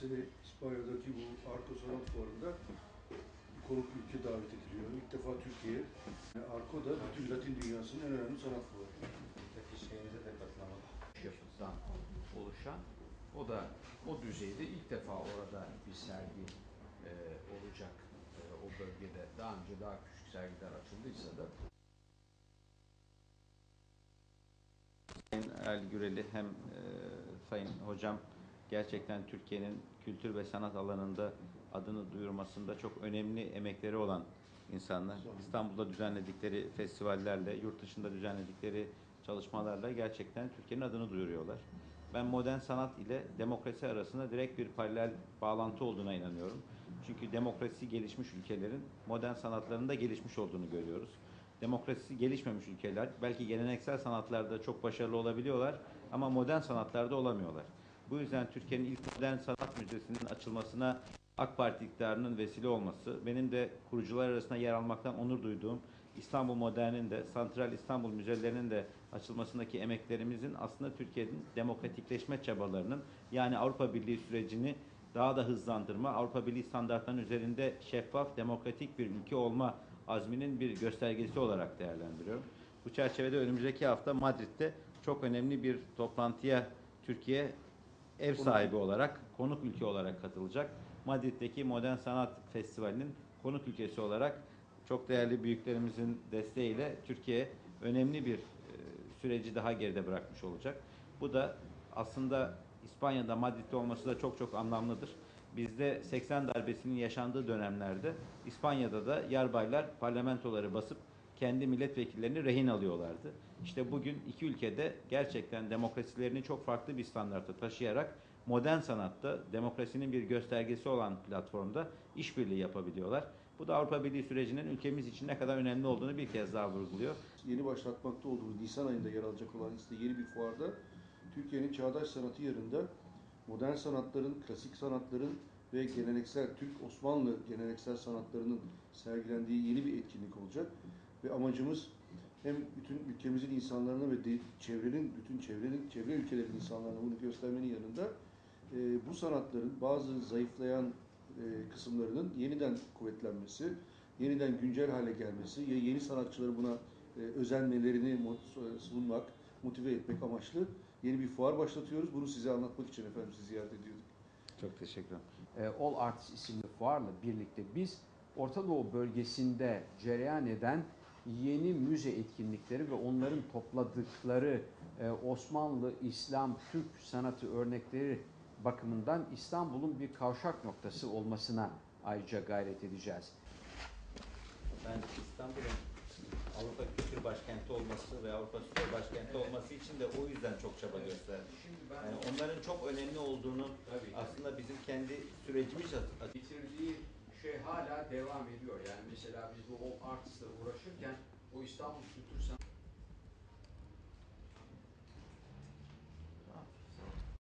sene İspanya'daki bu Arco Sanat Fuarı'nda bir konuk ülke davet ediliyor. İlk defa Türkiye. Yani Arco da bütün Latin dünyasının en önemli sanat fuarı. Buradaki şeyinize de katılamadım. Yapıdan oluşan o da o düzeyde ilk defa orada bir sergi e, olacak e, o bölgede. Daha önce daha küçük sergiler açıldıysa da Sayın Ali Güreli hem e, Sayın Hocam gerçekten Türkiye'nin kültür ve sanat alanında adını duyurmasında çok önemli emekleri olan insanlar. İstanbul'da düzenledikleri festivallerle, yurt dışında düzenledikleri çalışmalarla gerçekten Türkiye'nin adını duyuruyorlar. Ben modern sanat ile demokrasi arasında direkt bir paralel bağlantı olduğuna inanıyorum. Çünkü demokrasi gelişmiş ülkelerin modern sanatlarında gelişmiş olduğunu görüyoruz demokrasisi gelişmemiş ülkeler belki geleneksel sanatlarda çok başarılı olabiliyorlar ama modern sanatlarda olamıyorlar. Bu yüzden Türkiye'nin ilk modern sanat müzesinin açılmasına AK Parti iktidarının vesile olması, benim de kurucular arasında yer almaktan onur duyduğum İstanbul Modern'in de, Santral İstanbul Müzelerinin de açılmasındaki emeklerimizin aslında Türkiye'nin demokratikleşme çabalarının yani Avrupa Birliği sürecini daha da hızlandırma, Avrupa Birliği standartlarının üzerinde şeffaf, demokratik bir ülke olma azminin bir göstergesi olarak değerlendiriyorum. Bu çerçevede önümüzdeki hafta Madrid'de çok önemli bir toplantıya Türkiye ev sahibi olarak, konuk ülke olarak katılacak. Madrid'deki Modern Sanat Festivali'nin konuk ülkesi olarak çok değerli büyüklerimizin desteğiyle Türkiye önemli bir e, süreci daha geride bırakmış olacak. Bu da aslında İspanya'da Madrid'de olması da çok çok anlamlıdır. Bizde 80 darbesinin yaşandığı dönemlerde İspanya'da da yarbaylar parlamentoları basıp kendi milletvekillerini rehin alıyorlardı. İşte bugün iki ülkede gerçekten demokrasilerini çok farklı bir standarta taşıyarak modern sanatta demokrasinin bir göstergesi olan platformda işbirliği yapabiliyorlar. Bu da Avrupa Birliği sürecinin ülkemiz için ne kadar önemli olduğunu bir kez daha vurguluyor. Yeni başlatmakta olduğumuz Nisan ayında yer alacak olan işte yeni bir fuarda Türkiye'nin çağdaş sanatı yanında modern sanatların, klasik sanatların ve geleneksel Türk Osmanlı geleneksel sanatlarının sergilendiği yeni bir etkinlik olacak. Ve amacımız hem bütün ülkemizin insanlarına ve çevrenin, bütün çevrenin, çevre ülkelerin insanlarına bunu göstermenin yanında e, bu sanatların bazı zayıflayan e, kısımlarının yeniden kuvvetlenmesi, yeniden güncel hale gelmesi, ya yeni sanatçıları buna e, özenmelerini sunmak, motive etmek amaçlı yeni bir fuar başlatıyoruz. Bunu size anlatmak için efendim sizi ziyaret ediyorduk. Çok teşekkür ederim. e, All Arts isimli fuarla birlikte biz Orta Doğu bölgesinde cereyan eden yeni müze etkinlikleri ve onların topladıkları e, Osmanlı, İslam, Türk sanatı örnekleri bakımından İstanbul'un bir kavşak noktası olmasına ayrıca gayret edeceğiz. Ben İstanbul'un Avrupa Kültür Başkenti olması ve Avrupa Spor Başkenti olması için de o yüzden çok çaba gösterdim. Yani onların çok önemli olduğunu Tabii. aslında bizim kendi sürecimiz bitirdiği şey hala devam ediyor. Yani mesela biz bu All Arts'la uğraşırken o İstanbul Kültür Sanat